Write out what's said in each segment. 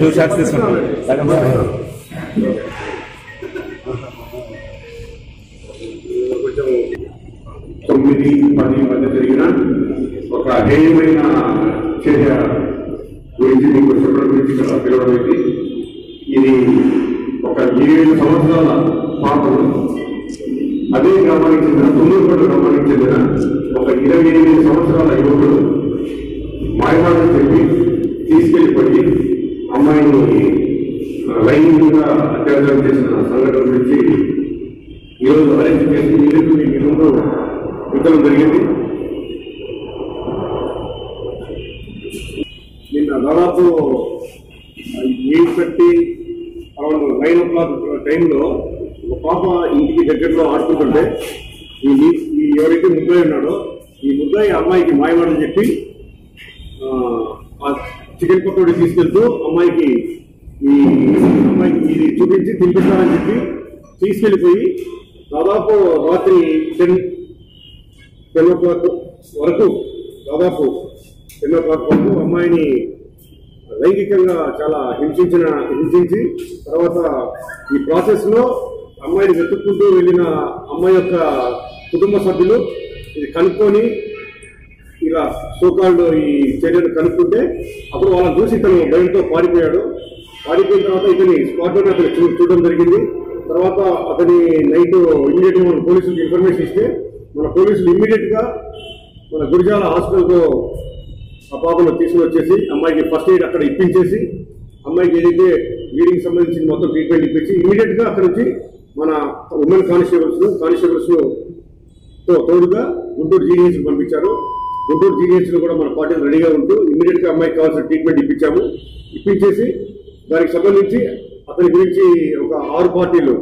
Two shorts తీసుకుంటాం తొమ్మిది పది మధ్య జరిగిన ఒక హేయమైన చర్య గురించి మీకు చెప్పడం గురించి ఇక్కడ పిలవడం ఇది ఒక ఏడు సంవత్సరాల పాపం అదే గ్రామానికి చెందిన తుమ్మూరుపట్టు గ్రామానికి చెందిన ఒక ఇరవై ఎనిమిది సంవత్సరాల యువకుడు మాయమాటలు చెప్పి తీసుకెళ్ళిపోయి అమ్మాయిని లైంగికంగా అత్యాచారం చేసిన సంఘటన గురించి ఈరోజు అరెస్ట్ చేసి మీదకు మీ ముందు ఉంచడం జరిగింది. నిన్న దాదాపు eight thirty around nine o'clock టైంలో ఒక పాప ఇంటికి దగ్గరలో ఆడుకుంటుంటే ఈ ఈ ఎవరైతే ముద్దాయి ఉన్నాడో ఈ ముద్దాయి అమ్మాయికి మాయమాడని చెప్పి చికెన్ పకోడీ తీసుకెళ్తూ అమ్మాయికి ఈ అమ్మాయికి ఇది చూపించి తినిపిస్తానని చెప్పి తీసుకెళ్ళిపోయి దాదాపు రాత్రి టెన్ టెన్ ఓ క్లాక్ వరకు దాదాపు టెన్ ఓ క్లాక్ వరకు అమ్మాయిని లైంగికంగా చాలా హింసించిన హింసించి తర్వాత ఈ ప్రాసెస్లో అమ్మాయిని వెతుక్కుంటూ వెళ్ళిన అమ్మాయి యొక్క కుటుంబ సభ్యులు ఇది కనుక్కొని ఇలా సోకాళ్ళు ఈ చర్యను కనుక్కుంటే అప్పుడు వాళ్ళని చూసి ఇతను భయంతో పారిపోయాడు. పారిపోయిన తర్వాత ఇతని స్పాట్ అతను చూ- చూడడం జరిగింది. తర్వాత అతని నైట్ ఇమీడియట్ మన పోలీసులకు ఇన్ఫర్మేషన్ ఇస్తే మన పోలీసులు ఇమ్మీడియట్గా మన గురిజాల హాస్పిటల్తో ఆ పాపను తీసుకుని వచ్చేసి అమ్మాయికి ఫస్ట్ ఎయిడ్ అక్కడ ఇప్పించేసి అమ్మాయికి ఏదైతే బ్లీడింగ్ సంబంధించిన మొత్తం ట్రీట్మెంట్ ఇప్పించి ఇమీడియట్గా అక్కడ నుంచి మన ఉమెన్ కానిస్టేబుల్స్ కానిస్టేబుల్స్తో తోడుగా గుంటూరు జీహెచ్కి పంపించారు. గుంటూరు జీనియస్లో కూడా మన పార్టీలు రెడీగా ఉంటూ ఇమీడియట్గా అమ్మాయికి కావాల్సిన ట్రీట్మెంట్ ఇప్పించాము. ఇప్పించేసి దానికి సంబంధించి అతని గురించి ఒక ఆరు పార్టీలు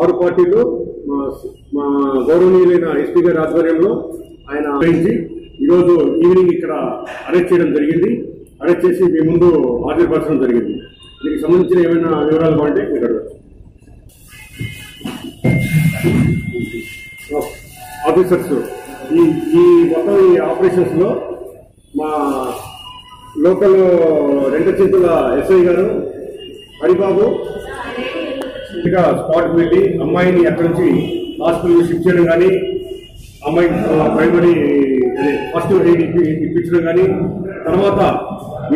ఆరు పార్టీలు మా మా గౌరవనీయులైన ఎస్పీ గారి ఆధ్వర్యంలో ఆయన ఈరోజు ఈవినింగ్ ఇక్కడ అరెస్ట్ చేయడం జరిగింది. అరెస్ట్ చేసి మీ ముందు హాజరుపరచడం జరిగింది. దీనికి సంబంధించిన ఏమైనా వివరాలు మీరు అడగచ్చు. ఆఫీసర్స్ ఈ ఈ మొత్తం ఈ ఆపరేషన్స్లో మా లోకల్ రెండు చేతుల ఎస్ఐ గారు హరిబాబు ఇక స్పాట్ వెళ్ళి అమ్మాయిని అక్కడి నుంచి హాస్పిటల్ షిఫ్ట్ చేయడం కానీ అమ్మాయి ప్రైమరీ ఫస్ట్ ఎయిడ్ ఇప్పించడం కానీ తర్వాత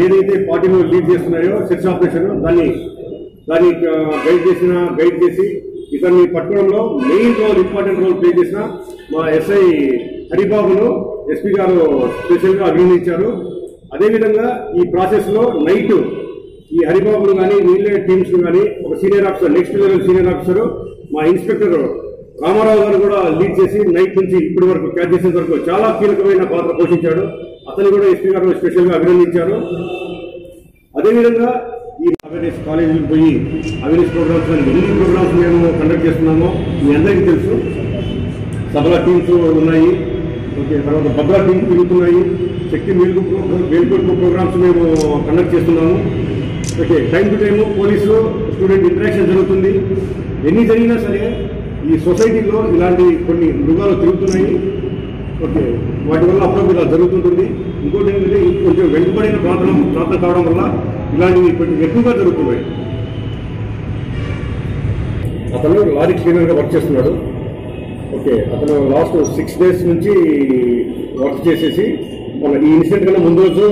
ఏదైతే పార్టీలో లీడ్ చేస్తున్నాయో సెక్స్ ఆపరేషన్ దాన్ని దాన్ని గైడ్ చేసిన గైడ్ చేసి ఇతన్ని పట్టుకోవడంలో main role important role play చేసిన మా ఎస్ఐ హరిబాబును ఎస్పీ గారు స్పెషల్గా అభినందించారు. అదేవిధంగా ఈ ప్రాసెస్లో నైట్ ఈ హరిబాబును కానీ వీళ్ళే టీమ్స్ కానీ ఒక senior officer next level senior officer మా ఇన్స్పెక్టర్ రామారావు గారు కూడా లీడ్ చేసి నైట్ నుంచి ఇప్పటి వరకు క్యాచ్ చేసేంత వరకు చాలా కీలకమైన పాత్ర పోషించాడు. అతను కూడా ఎస్పీ గారు స్పెషల్గా అభినందించారు. అదేవిధంగా ఈ అవేర్నెస్ కాలేజీకి పోయి అవేర్నెస్ ప్రోగ్రామ్స్ కానీ ఎన్ని ప్రోగ్రామ్స్ మేము కండక్ట్ చేస్తున్నామో మీ అందరికీ తెలుసు. సభల టీమ్స్ ఉన్నాయి. ఓకే తర్వాత భద్రా టీమ్స్ తిరుగుతున్నాయి శక్తి మేలుకు మేలుకొల్పు ప్రోగ్రామ్స్ మేము కండక్ట్ చేస్తున్నాము. Okay time to time police student interaction జరుగుతుంది. ఎన్ని జరిగినా సరే ఈ సొసైటీలో ఇలాంటి కొన్ని మృగాలు తిరుగుతున్నాయి. ఓకే వాటి వల్ల అప్పుడప్పుడు ఇలా జరుగుతుంటుంది. ఇంకోటి ఏంటంటే కొంచెం వెనుకబడిన ప్రాంతం ప్రాంతం కావడం వల్ల ఇలాంటివి కొంచెం ఎక్కువగా జరుగుతున్నాయి. అతను లారీ క్లీనర్గా వర్క్ చేస్తున్నాడు. ఓకే అతను లాస్ట్ సిక్స్ డేస్ నుంచి వర్క్ చేసేసి మన ఈ ఇన్సిడెంట్ కన్నా ముందు రోజు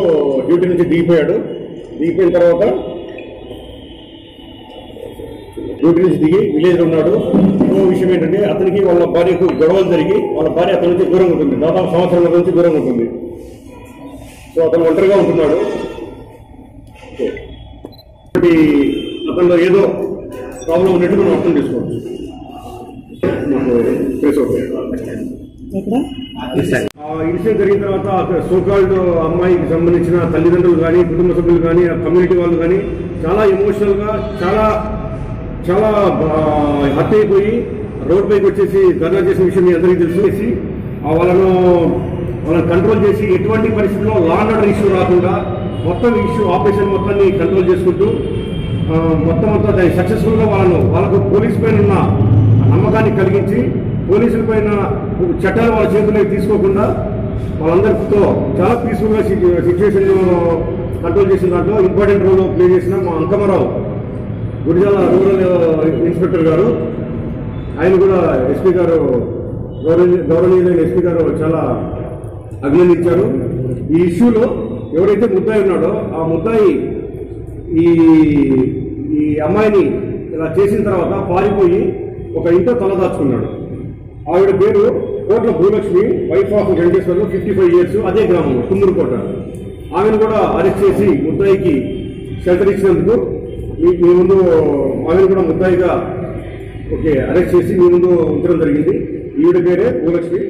డ్యూటీ నుంచి దిగిపోయాడు. దిగిపోయిన తర్వాత డ్యూటీ నుంచి దిగి విలేజ్ ఉన్నాడు. ఇంకో విషయం ఏంటంటే అతనికి వాళ్ళ భార్యకు గొడవలు జరిగి వాళ్ళ భార్య అతని నుంచి దూరంగా ఉంటుంది. దాదాపు సంవత్సరం నుంచి దూరంగా ఉంటుంది. సో అతను ఒంటరిగా ఉంటున్నాడు. ఓకే. అతనిలో ఏదో ప్రాబ్లం ఉన్నట్టు మనం అర్థం చేసుకోవచ్చు. ఇన్సిడెంట్ జరిగిన తర్వాత సోకాల్డ్ అమ్మాయికి సంబంధించిన తల్లిదండ్రులు కానీ కుటుంబ సభ్యులు కానీ కమ్యూనిటీ వాళ్ళు కానీ చాలా ఎమోషనల్గా చాలా చాలా హత్య అయిపోయి రోడ్ పైకి వచ్చేసి ధర్నా చేసిన విషయం మీ అందరికీ తెలుసు వాళ్ళను వాళ్ళని కంట్రోల్ చేసి ఎటువంటి పరిస్థితుల్లో లా అండ్ ఆర్డర్ ఇష్యూ రాకుండా మొత్తం ఇష్యూ ఆపరేషన్ మొత్తాన్ని కంట్రోల్ చేసుకుంటూ మొత్తం అంతా దాన్ని సక్సెస్ఫుల్గా వాళ్ళను వాళ్ళకు పోలీస్ పైన ఉన్న నమ్మకాన్ని కలిగించి పోలీసుల పైన చట్టాలు వాళ్ళ చేతుల్లోకి తీసుకోకుండా వాళ్ళందరితో చాలా పీస్ఫుల్గా సిచ్యువేషన్ కంట్రోల్ చేసిన దాంట్లో ఇంపార్టెంట్ రోల్ ప్లే చేసిన మా అంకమరావు గుడిజాల రూరల్ ఇన్స్పెక్టర్ గారు. ఆయన కూడా ఎస్పీ గారు గౌరవనీయులైన ఎస్పీ గారు చాలా అభినందించారు. ఈ ఇష్యూలో ఎవరైతే ముద్దాయి ఉన్నాడో ఆ ముద్దాయి ఈ ఈ అమ్మాయిని ఇలా చేసిన తర్వాత పారిపోయి ఒక ఇంట్లో తలదాచుకున్నాడు. ఆవిడ పేరు Kotla Bhulakshmi wife of Venkateswarlu fifty five years అదే గ్రామం తుమ్మూరుకోట ఆమెను కూడా అరెస్ట్ చేసి ముద్దాయికి షెల్టర్ ఇచ్చినందుకు మీ మీ ముందు ఆమెను కూడా ముద్దాయిగా ఓకే అరెస్ట్ చేసి మీ ముందు ఉంచడం జరిగింది. ఈవిడ పేరే భూలక్ష్మి.